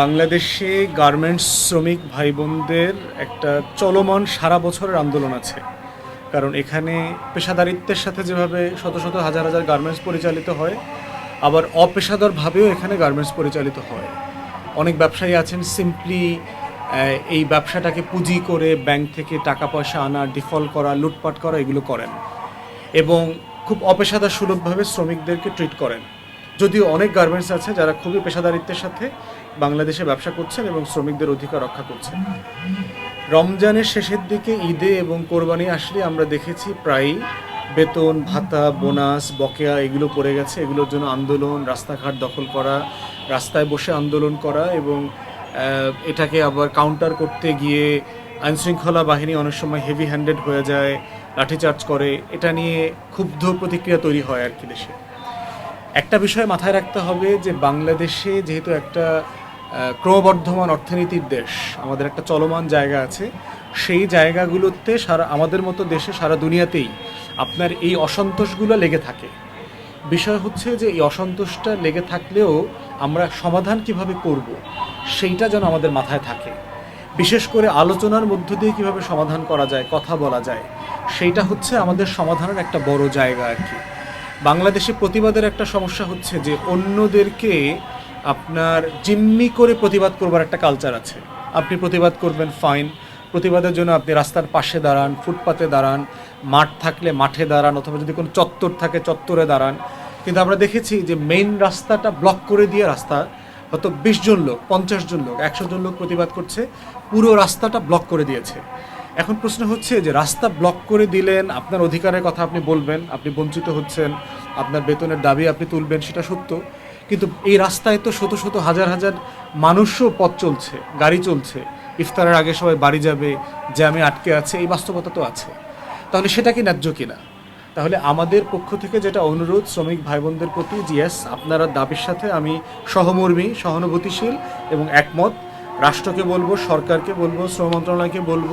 বাংলাদেশে গার্মেন্টস শ্রমিক ভাই বোনদের একটা চলমান সারা বছরের আন্দোলন আছে। কারণ এখানে পেশাদারিত্বের সাথে যেভাবে শত শত হাজার হাজার গার্মেন্টস পরিচালিত হয়, আবার অপেশাদারভাবেও এখানে গার্মেন্টস পরিচালিত হয়। অনেক ব্যবসায়ী আছেন সিম্পলি এই ব্যবসাটাকে পুঁজি করে ব্যাংক থেকে টাকা পয়সা আনা ডিফল্ট করা, লুটপাট করা, এগুলো করেন। এবং খুব অপেশাদার সুলভভাবে শ্রমিকদেরকে ট্রিট করেন। যদিও অনেক গার্মেন্টস আছে যারা খুবই পেশাদারিত্বের সাথে বাংলাদেশে ব্যবসা করছেন এবং শ্রমিকদের অধিকার রক্ষা করছেন। রমজানের শেষের দিকে ঈদে এবং কোরবানি আসলে আমরা দেখেছি প্রায়ই বেতন, ভাতা, বোনাস, বকেয়া এগুলো পড়ে গেছে। এগুলোর জন্য আন্দোলন, রাস্তাঘাট দখল করা, রাস্তায় বসে আন্দোলন করা এবং এটাকে আবার কাউন্টার করতে গিয়ে আইনশৃঙ্খলা বাহিনী অনেক সময় হেভি হ্যান্ডেড হয়ে যায়, লাঠিচার্জ করে। এটা নিয়ে ক্ষুব্ধ প্রতিক্রিয়া তৈরি হয় আর কি দেশে। একটা বিষয় মাথায় রাখতে হবে যে বাংলাদেশে যেহেতু একটা ক্রমবর্ধমান অর্থনীতির দেশ, আমাদের একটা চলমান জায়গা আছে, সেই জায়গাগুলোতে সারা, আমাদের মতো দেশে সারা দুনিয়াতেই আপনার এই অসন্তোষগুলো লেগে থাকে। বিষয় হচ্ছে যে এই অসন্তোষটা লেগে থাকলেও আমরা সমাধান কীভাবে করব, সেইটা যেন আমাদের মাথায় থাকে। বিশেষ করে আলোচনার মধ্য দিয়ে কীভাবে সমাধান করা যায়, কথা বলা যায়, সেইটা হচ্ছে আমাদের সমাধানের একটা বড় জায়গা আর কি। বাংলাদেশে প্রতিবাদের একটা সমস্যা হচ্ছে যে অন্যদেরকে আপনার জিম্মি করে প্রতিবাদ করবার একটা কালচার আছে। আপনি প্রতিবাদ করবেন ফাইন প্রতিবাদের জন্য আপনি রাস্তার পাশে দাঁড়ান, ফুটপাতে দাঁড়ান, মাঠ থাকলে মাঠে দাঁড়ান অথবা যদি কোনো চত্বর থাকে চত্বরে দাঁড়ান। কিন্তু আমরা দেখেছি যে মেইন রাস্তাটা ব্লক করে দিয়ে রাস্তা, হয়তো বিশ জন লোক, পঞ্চাশ জন লোক, একশো জন লোক প্রতিবাদ করছে, পুরো রাস্তাটা ব্লক করে দিয়েছে। এখন প্রশ্ন হচ্ছে যে রাস্তা ব্লক করে দিলেন আপনার অধিকারের কথা আপনি বলবেন আপনি বঞ্চিত হচ্ছেন আপনার বেতনের দাবি আপনি তুলবেন সেটা সত্য। কিন্তু এই রাস্তায় তো শত শত হাজার হাজার মানুষও পথ চলছে গাড়ি চলছে। ইফতারের আগে সবাই বাড়ি যাবে জ্যামে আটকে আছে এই বাস্তবতা তো আছে। তাহলে সেটা কি ন্যায্য কিনা? তাহলে আমাদের পক্ষ থেকে যেটা অনুরোধ শ্রমিক ভাই বোনদের প্রতি yes, আপনারা দাবির সাথে আমি সহমর্মী সহানুভূতিশীল এবং একমত। রাষ্ট্রকে বলব সরকারকে বলব শ্রম মন্ত্রণালয়কে বলব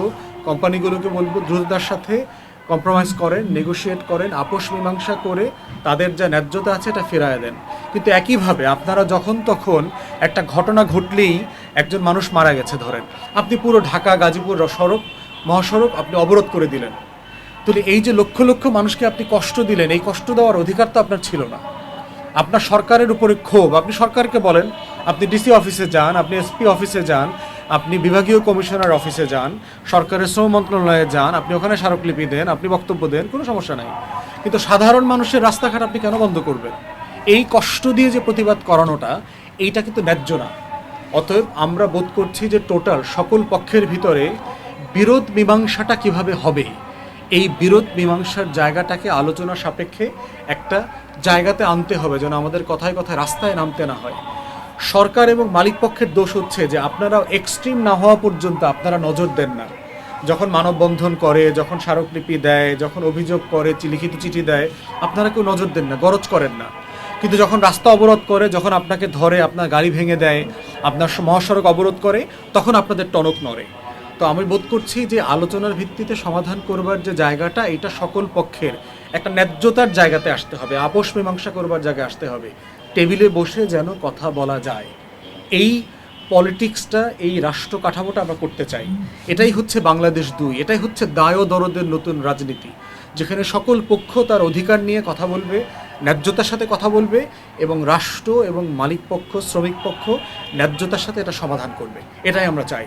কোম্পানিগুলোকে বলব, দ্রুততার সাথে কম্প্রোমাইজ করেন নেগোশিয়েট করেন, আপোষ মীমাংসা করে তাদের যা ন্যায্যতা আছে এটা ফেরায় দেন। কিন্তু একইভাবে আপনারা যখন তখন একটা ঘটনা ঘটলেই একজন মানুষ মারা গেছে, ধরেন। আপনি পুরো ঢাকা, গাজীপুর সড়ক, মহাসড়ক আপনি অবরোধ করে দিলেন। তাহলে এই যে লক্ষ লক্ষ মানুষকে আপনি কষ্ট দিলেন, এই কষ্ট দেওয়ার অধিকার তো আপনার ছিল না। আপনার সরকারের উপরে ক্ষোভ, আপনি সরকারকে বলেন, আপনি ডিসি অফিসে যান, আপনি এসপি অফিসে যান আপনি বিভাগীয় কমিশনার অফিসে যান, সরকারের শ্রম মন্ত্রণালয়ে যান, আপনি ওখানে স্মারকলিপি দেন, আপনি বক্তব্য দেন, কোনো সমস্যা নাই। কিন্তু সাধারণ মানুষের রাস্তাঘাট আপনি কেন বন্ধ করবেন? এই কষ্ট দিয়ে যে প্রতিবাদ করানোটা, এইটা কিন্তু ন্যায্য না। অতএব আমরা বোধ করছি যে টোটাল সকল পক্ষের ভিতরে বিরোধ মীমাংসাটা কীভাবে হবে, এই বিরোধ মীমাংসার জায়গাটাকে আলোচনা সাপেক্ষে একটা জায়গাতে আনতে হবে যেন আমাদের কথায় কথায় রাস্তায় নামতে না হয়। সরকার এবং মালিকপক্ষের দোষ হচ্ছে যে আপনারা এক্সট্রিম না হওয়া পর্যন্ত আপনারা নজর দেন না। যখন মানববন্ধন করে, যখন স্মারকলিপি দেয়, যখন অভিযোগ করে লিখিত চিঠি দেয়, আপনারা কেউ নজর দেন না, গরজ করেন না। কিন্তু যখন রাস্তা অবরোধ করে, যখন আপনাকে ধরে, আপনার গাড়ি ভেঙে দেয়, আপনার মহাসড়ক অবরোধ করে, তখন আপনাদের টনক নড়ে। তো আমি বোধ করছি যে আলোচনার ভিত্তিতে সমাধান করবার যে জায়গাটা, এটা সকল পক্ষের একটা ন্যায্যতার জায়গাতে আসতে হবে, আপোষ মীমাংসা করবার জায়গায় আসতে হবে। টেবিলে বসে যেন কথা বলা যায়। এই পলিটিক্সটা, এই রাষ্ট্র কাঠামোটা আমরা করতে চাই। এটাই হচ্ছে বাংলাদেশ দুই, এটাই হচ্ছে দায় দরদের নতুন রাজনীতি, যেখানে সকল পক্ষ তার অধিকার নিয়ে কথা বলবে, ন্যায্যতার সাথে কথা বলবে এবং রাষ্ট্র এবং মালিক পক্ষ, শ্রমিক পক্ষ ন্যায্যতার সাথে এটা সমাধান করবে। এটাই আমরা চাই।